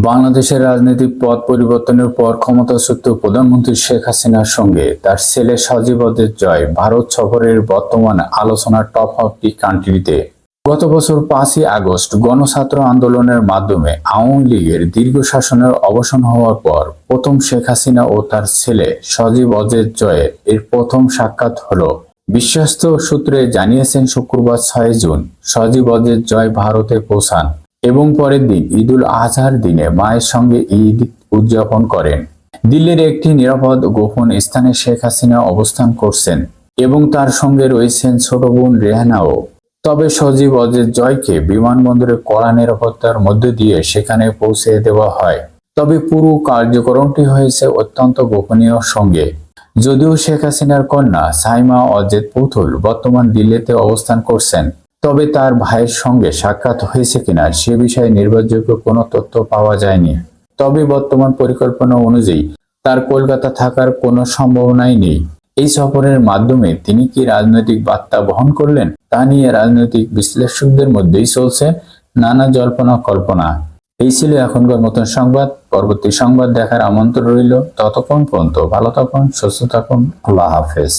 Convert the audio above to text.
বাংলাদেশের রাজনৈতিক পথ পরিবর্তনের পর ক্ষমতাচ্যুত প্রধানমন্ত্রী শেখ হাসিনার সঙ্গে তার ছেলে সজীবদের জয় ভারত সফরের বর্তমান আলোচনার টপ অফ দি কান্ট্রিতে গত বছর পাঁচই আগস্ট গণছাত্র আন্দোলনের মাধ্যমে আওয়ামী লীগের দীর্ঘ শাসনের অবসান হওয়ার পর প্রথম শেখ হাসিনা ও তার ছেলে সজীব অজের জয়ের এর প্রথম সাক্ষাৎ হলো। বিশ্বস্ত সূত্রে জানিয়েছেন শুক্রবার ছয় জুন সজীব অজের জয় ভারতে পৌঁছান। এবং পরের দিন, ঈদুল আজহার দিনে মায়ের সঙ্গে ঈদ উদযাপন করেন। দিল্লির একটি নিরাপদ গোপন স্থানে শেখ হাসিনা অবস্থান করছেন এবং তার সঙ্গে রয়েছেন ছোট বোন রেহানাও। তবে সজীব অজের জয়কে বিমানবন্দরে কড়া নিরাপত্তার মধ্য দিয়ে সেখানে পৌঁছে দেওয়া হয়। তবে পুরো কার্যক্রমটি হয়েছে অত্যন্ত গোপনীয় সঙ্গে। যদিও শেখ হাসিনার কন্যা সাইমা অজেদ পুতুল বর্তমান দিল্লিতে অবস্থান করছেন তবে তার ভাইয়ের সঙ্গে সাক্ষাৎ হয়েছে কিনা সে বিষয়ে নির্ভরযোগ্য কোনো তথ্য পাওয়া যায়নি। তবে বর্তমান পরিকল্পনা অনুযায়ী তার কলকাতা থাকার কোনো সম্ভাবনাই নেই। এই সফরের মাধ্যমে তিনি কি রাজনৈতিক বার্তা বহন করলেন তা নিয়ে রাজনৈতিক বিশ্লেষকদের মধ্যেই চলছে নানা জল্পনা কল্পনা। এই ছিল এখনকার মতন সংবাদ। পরবর্তী সংবাদ দেখার আমন্ত্রণ রইল। ততক্ষণ পর্যন্ত ভালো থাকুন, সুস্থ থাকুন। আল্লাহ হাফেজ।